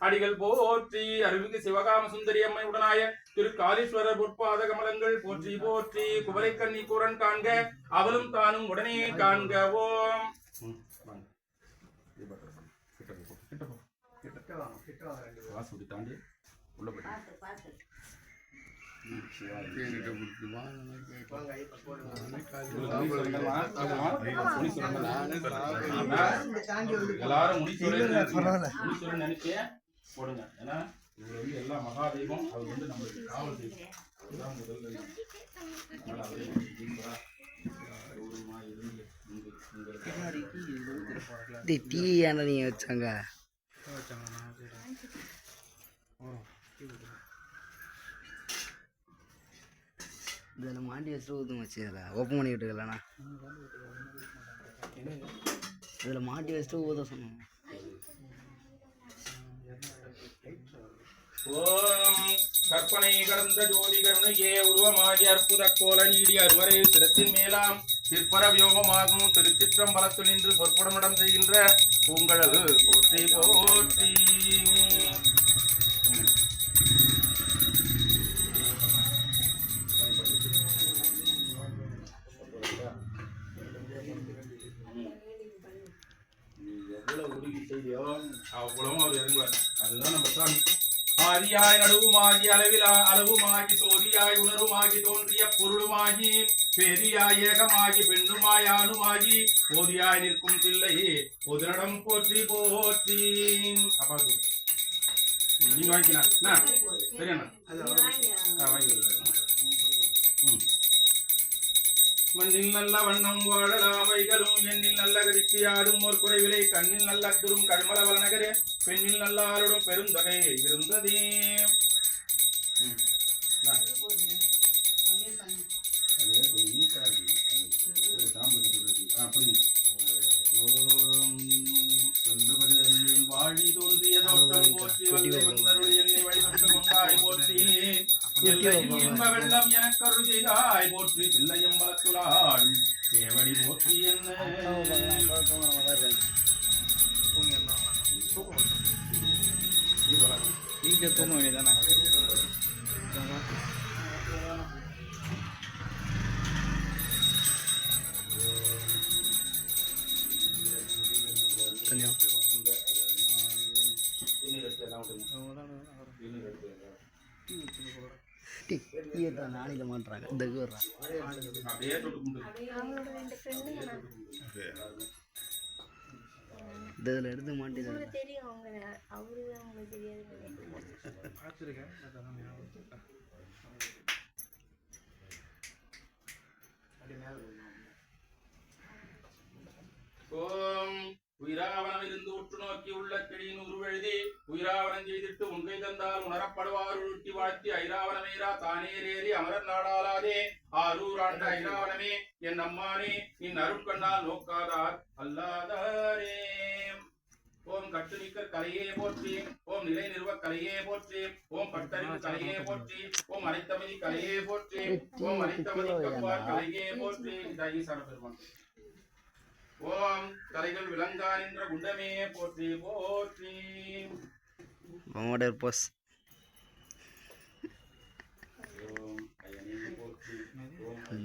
அடிகள் போற்றி அருள்மிகு சிவகாம சுந்தரி அம்மை உடனாய திரு காளீஸ்வரர் பொற்பாத கமலங்கள் போற்றி போற்றி குவலை கண்ணி கூரன் காண்க அவளும் தானும் உடனே காண்க ஓம். தாண்டி உள்ள எல்லாரும் முடிச்சுடன் முடிச்சுடன் நினைச்சு போடுங்க. ஏன்னா இது வந்து எல்லா மகாதெய்வம் அவர் வந்து நம்மளுக்கு காவல் தெய்வம் அதனால அவரே இருந்து உங்களுக்கு டீ ஏன்டா நீங்கள் வச்சாங்க? இதில் மாட்டி வச்சுட்டு ஊற்றும் வச்சு இதில்? ஓப்பன் பண்ணிக்கிட்டு இருக்கலண்ணா இதில் மாட்டி வச்சுட்டு ஊத சொன்னோம். ஓம் கற்பனை கடந்த ஜோதி கருணையே உருவமாகி அற்புத கோல நீடி அருமறை சிரத்தின் மேலாம். சிற்பர வியோகமாகும் திருச்சிற்றம்பலத்து நின்று பொற்புடமிடம் செய்கின்ற பூங்கழல் போற்றி போற்றி. நீ எவ்வளவு உருகி செய்தியோ அவ்வளவும் அவர் இறங்குவார். அதுதான் நம்ம சாமி. ஆதியாய் நடுவுமாகி அளவிலா அளவுமாகி சோதியாய் உணருமாகி தோன்றிய பொருளுமாகி பெரியாய் ஏகமாகி பெண்ணுமாய் ஆணுமாகி போதியாய் நிற்கும் பிள்ளை பொதுநடம் போற்றி போற்றி அப்பா அது. நீங்க வாங்கிக்கலாம்? சரியாண்ணா வாங்கிக்கலாம். ம். மண்ணில் நல்ல வண்ணம் வாழலாமைகளும் எண்ணில் நல்ல கதிக்கு யாரும் ஒரு குறைவிலை கண்ணில் நல்ல அத்துரும் கழ்மல வளநகரே பெண்ணில் நல்ல ஆளுடும் பெருந்தொகை இருந்ததே. வாழி தோன்றிய தோட்டம் போற்றி வல்லை வந்தருள் இன்ப வெள்ளம் எனக்கு அருள் செய்தாய். போற்றி பிள்ளையம் வளத்துளாள் தேவடி போற்றி என்ன? வீட்டில் தூங்க வேண்டியதானே இந்த இதில் எடுத்து உங்களுக்கு தெரியும் அவங்க அவரு அவங்களுக்கு தெரியாது ஓம். உயிராவனம் இருந்து உற்று நோக்கி உள்ள கிளியின் உருவெழுதி உயிராவனம் செய்திட்டு உண்மை தந்தால் உணரப்படுவார் உருட்டி வாழ்த்தி ஐராவனமேரா தானேரேறி அமரர் நாடாளாதே. ஆரூர் ஆண்ட ஐராவனமே என் அம்மானே நின் அருட்கண்ணால் நோக்காதார் அல்லாதாரே. ஓம் கட்டுமிக்கர் கலையே போற்றி ஓம் நிலை நிறுவ கலையே போற்றி ஓம் பட்டறிவு கலையே போற்றி ஓம் அனைத்தமதி கலையே போற்றி ஓம் அனைத்தமதி கப்பார் கலையே போற்றி. இந்த ஈசான பெருமான். ஓம் கலைகள் விளங்கா நின்ற குண்டமே போற்றி போற்றி. போஸ் ஓம் அயனே போற்றி ஓம்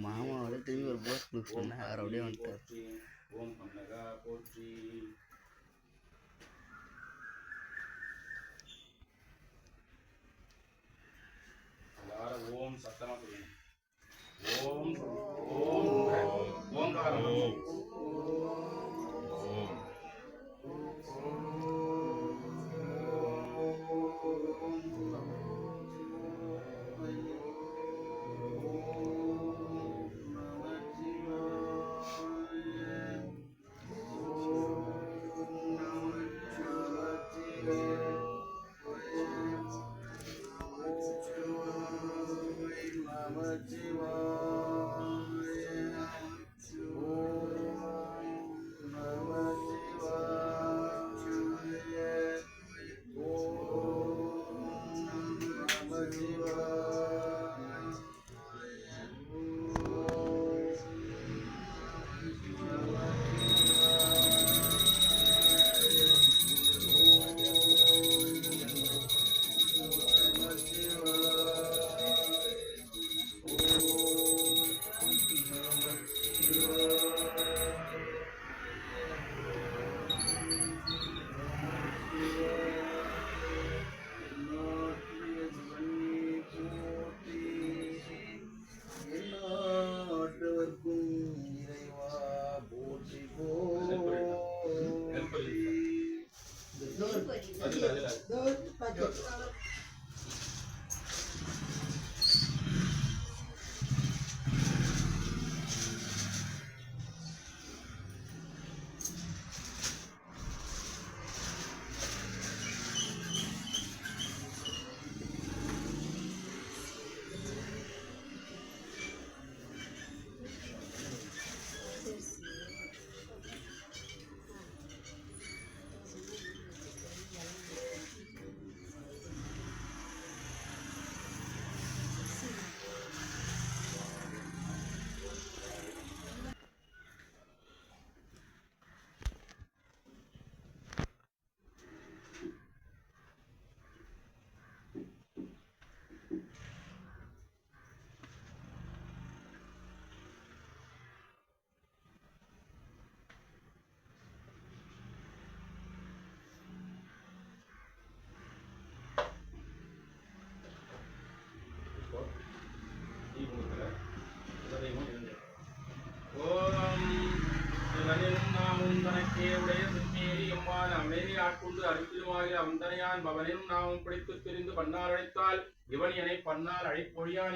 மாமாவோட திரும்பி ஒரு போஸ் புக் சொன்னேன் அவர் அப்படியே வந்துட்டார் போற்றி ஓம் அன்னகா போற்றி எல்லாரும் ஓம் சத்தமா சொல்லுங்க ஓம் ஓம் ஓம் Amen. அதுல ஓம் அவனிலும் நாமும் தனக்கே உடைய சிம்மேரி எம்மான் அமைதி ஆட்கொண்டு அருத்திலுமாகிய அந்தனையான் பவனின் நாமும் பிடித்துத் திரிந்து பன்னார் அழைத்தால் இவன் என பன்னார் அழைப்பொழியான்